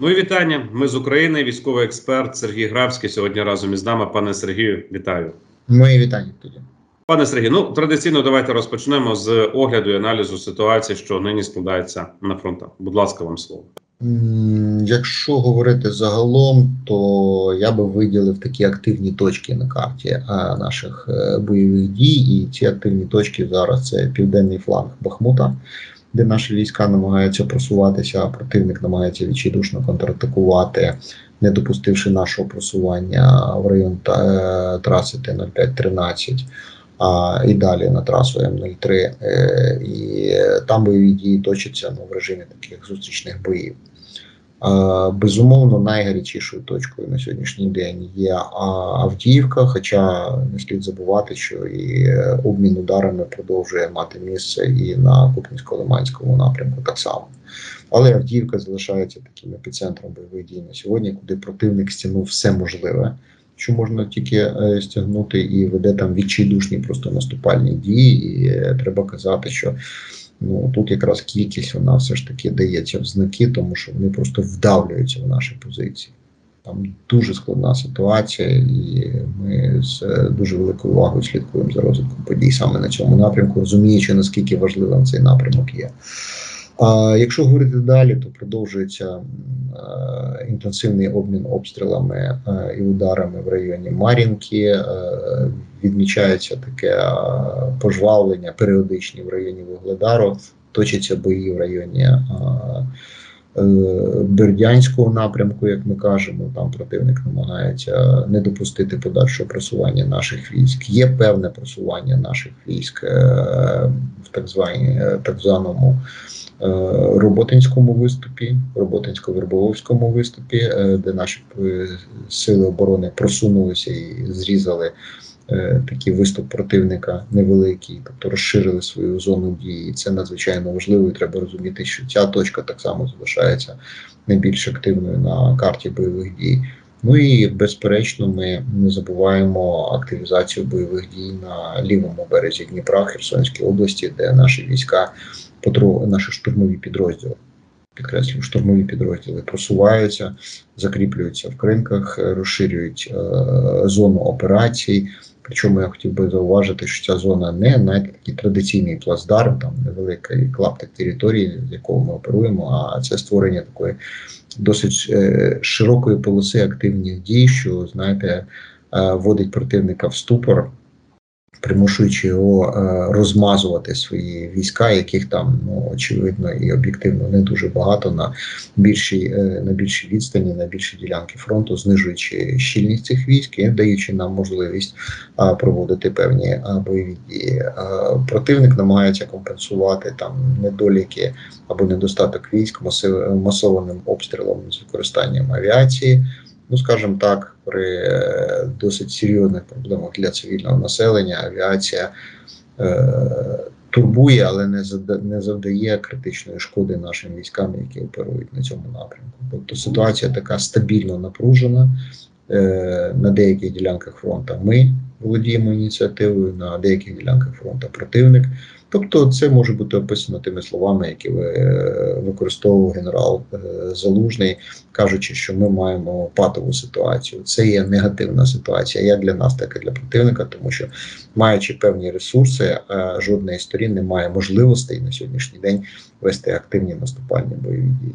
Мої вітання. Ми з України. Військовий експерт Сергій Графський сьогодні разом із нами. Пане Сергію, вітаю. Мої вітання тоді. Пане Сергію, ну традиційно давайте розпочнемо з огляду і аналізу ситуації, що нині складається на фронтах. Будь ласка, вам слово. Якщо говорити загалом, то я би виділив такі активні точки на карті е, наших е, бойових дій, і ці активні точки зараз це південний фланг Бахмута, де наші війська намагаються просуватися, а противник намагається відчайдушно контратакувати, не допустивши нашого просування в район та- е, траси Т-05-13. А і далі на трасу М03, е, і там бойові дії точаться ну, в режимі таких зустрічних боїв. Е, Безумовно, найгарячішою точкою на сьогоднішній день є Авдіївка, хоча не слід забувати, що і обмін ударами продовжує мати місце і на Купінсько-Лиманському напрямку так само. Але Авдіївка залишається таким епіцентром бойових дій на сьогодні, куди противник стягнув все можливе, що можна тільки е, стягнути, і веде там відчайдушні просто наступальні дії. І е, треба казати, що Ну тут якраз кількість вона все ж таки дається в знаки, тому що вони просто вдавлюються в наші позиції. Там дуже складна ситуація, і ми з е, дуже великою увагою слідкуємо за розвитком подій саме на цьому напрямку, розуміючи наскільки важливим цей напрямок є. А якщо говорити далі, то продовжується е, інтенсивний обмін обстрілами е, і ударами в районі Мар'їнки. Е, відмічається таке пожвавлення періодичні в районі Вугледару, точаться бої в районі Бердянського напрямку, як ми кажемо. Там противник намагається не допустити подальшого просування наших військ. Є певне просування наших військ в так званій е, так званому. Е, Роботинському виступі, Роботинсько-Вербовському виступі, е, де наші е, сили оборони просунулися і зрізали такий виступ противника невеликий, тобто розширили свою зону дії. Це надзвичайно важливо. і Треба розуміти, що ця точка так само залишається найбільш активною на карті бойових дій. Ну і безперечно, ми не забуваємо активізацію бойових дій на лівому березі Дніпра, Херсонській області, де наші війська потру наші штурмові підрозділи. Підкреслюю, штурмові підрозділи просуваються, закріплюються в кринках, е, розширюють е, зону операцій. Причому я хотів би зауважити, що ця зона не на такий традиційний плацдарм, там невеликий клаптик території, з якого ми оперуємо, а це створення такої досить е, широкої полоси активних дій, що знаєте, вводить противника в ступор, примушуючи його е, розмазувати свої війська, яких там ну очевидно і об'єктивно не дуже багато на більшій е, на більшій відстані, на більшій ділянки фронту, знижуючи щільність цих військ і даючи нам можливість а, проводити певні а, бойові дії. А, Противник намагається компенсувати там недоліки або недостаток військ масив- масованим обстрілом з використанням авіації. Ну, скажімо так, при е, досить серйозних проблемах для цивільного населення авіація е, турбує, але не завдає критичної шкоди нашим військам, які оперують на цьому напрямку. Тобто ситуація така стабільно напружена. Е, на деяких ділянках фронту ми володіємо ініціативою, на деяких ділянках фронту противник. Тобто, це може бути описано тими словами, які е, використовував генерал е, Залужний, кажучи, що ми маємо патову ситуацію. Це є негативна ситуація, як для нас, так і для противника, тому що маючи певні ресурси, е, жодної сторін не має можливостей на сьогоднішній день вести активні наступальні бойові дії.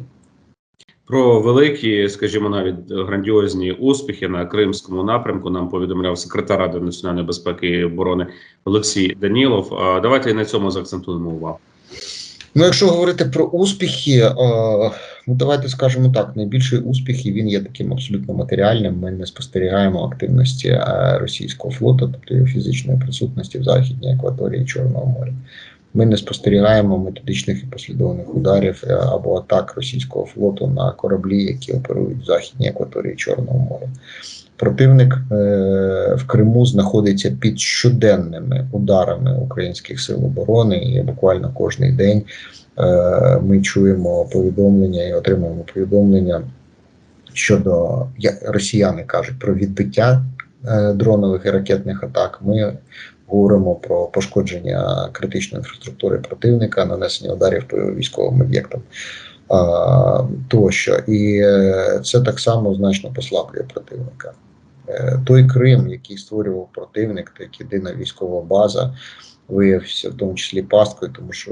Про великі, скажімо, навіть грандіозні успіхи на кримському напрямку нам повідомляв секретар Ради національної безпеки і оборони Олексій Данілов. Давайте на цьому заакцентуємо увагу. Ну, якщо говорити про успіхи, ну давайте скажемо так: найбільший успіх і він є таким абсолютно матеріальним. Ми не спостерігаємо активності е, російського флоту, тобто його фізичної присутності в західній акваторії Чорного моря. Ми не спостерігаємо методичних і послідовних ударів е, або атак російського флоту на кораблі, які оперують в західній акваторії Чорного моря. Противник е, в Криму знаходиться під щоденними ударами українських сил оборони, і буквально кожний день е, ми чуємо повідомлення і отримуємо повідомлення щодо я- росіяни кажуть про відбиття дронових і ракетних атак. Ми говоримо про пошкодження критичної інфраструктури противника, нанесення ударів по військовим об'єктам. тощо. І е, це так само значно послаблює противника. Е, Той Крим, який створював противник, то як єдина військова база, виявився в тому числі пасткою, тому що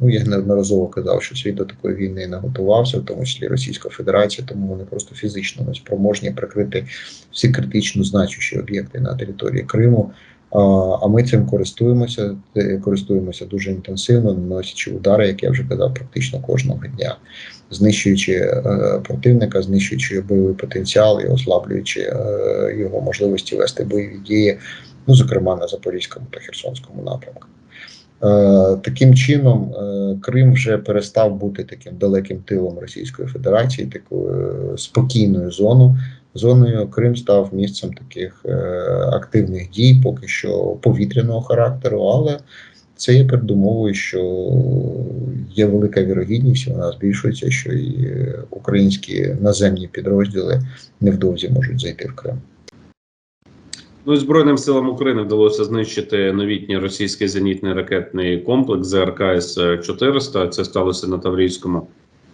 ну я неодноразово казав, що світ до такої війни не готувався, в тому числі Російська Федерація, тому вони просто фізично не спроможні прикрити всі критично значущі об'єкти на території Криму. А, ми цим користуємося, е, користуємося дуже інтенсивно, наносячи удари, як я вже казав, практично кожного дня, знищуючи е, противника, знищуючи бойовий потенціал і ослаблюючи е, його можливості вести бойові дії, ну зокрема на Запорізькому та Херсонському напрямку. Таким чином, Крим вже перестав бути таким далеким тилом Російської Федерації, такою спокійною зоною. Зоною Крим став місцем таких е, активних дій, поки що повітряного характеру, але це є передумовою, що є велика вірогідність, вона збільшується, що і е, українські наземні підрозділи невдовзі можуть зайти в Крим. Ну Збройним силам України вдалося знищити новітній російський зенітний ракетний комплекс ЗРК С-400. Це сталося на Таврійському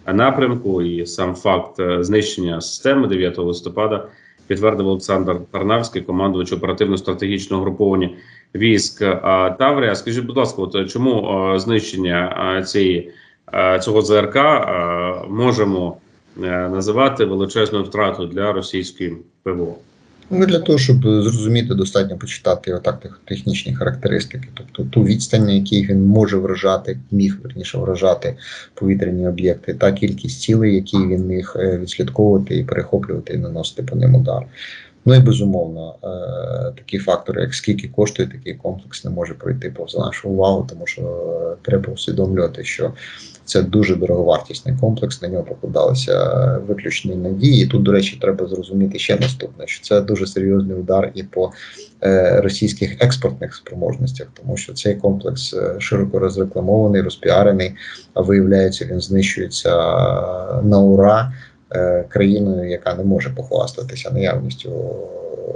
напрямку. І сам факт е, знищення системи 9 листопада підтвердив Олександр Тарнавський, командувач оперативно-стратегічного груповання військ е, Таврія. Скажіть, будь ласка, от е, чому знищення цієї цього ЗРК можемо називати величезною втратою для російської ПВО? Ну, для того, щоб зрозуміти, достатньо почитати його так технічні характеристики, тобто ту відстань, на якій він може вражати, міг верніше вражати повітряні об'єкти, та кількість цілей, які він міг е, відслідковувати і перехоплювати і наносити по ним удар. Ну і безумовно, е, такі фактори, як скільки коштує такий комплекс, не може пройти повз нашу увагу, тому що е, треба усвідомлювати, що це дуже дороговартісний комплекс. На нього покладалися виключні надії. І Тут, до речі, треба зрозуміти ще наступне: що це дуже серйозний удар і по е, російських експортних спроможностях, тому що цей комплекс е, широко розрекламований, розпіарений, а виявляється, він знищується на ура країною, яка не може похвастатися наявністю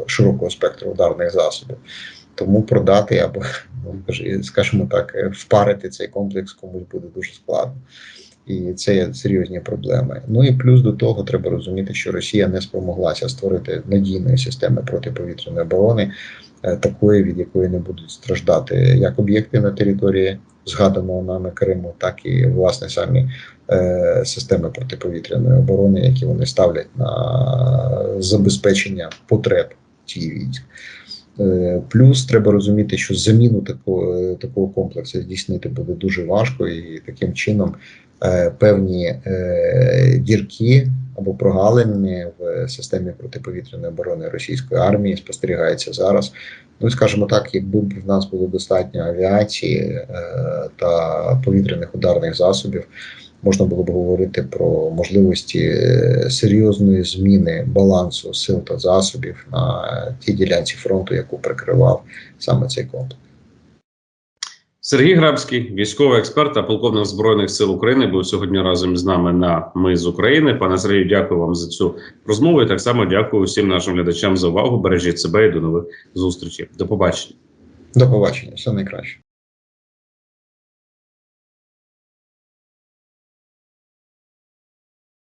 широкого спектру ударних засобів. Тому продати або ну, скажімо так, впарити цей комплекс комусь буде дуже складно. І це є серйозні проблеми. Ну і плюс до того треба розуміти, що Росія не спромоглася створити надійної системи протиповітряної оборони, е, такої, від якої не будуть страждати як об'єкти на території згаданого нами Криму, так і власне самі е, системи протиповітряної оборони, які вони ставлять на забезпечення потреб тієї військ. Е, Плюс треба розуміти, що заміну такого, такого комплексу здійснити буде дуже важко, і таким чином е, певні е, дірки або прогалини в системі протиповітряної оборони російської армії спостерігаються зараз. Ну, скажімо так, якби в нас було достатньо авіації е, та повітряних ударних засобів, можна було б говорити про можливості е, серйозної зміни балансу сил та засобів на тій ділянці фронту, яку прикривав саме цей комплекс. Сергій Грабський, військовий експерт та полковник збройних сил України, був сьогодні разом з нами на Ми з України. Пане Сергію, дякую вам за цю розмову. І так само дякую всім нашим глядачам за увагу. Бережіть себе і до нових зустрічей. До побачення. До побачення, все найкраще.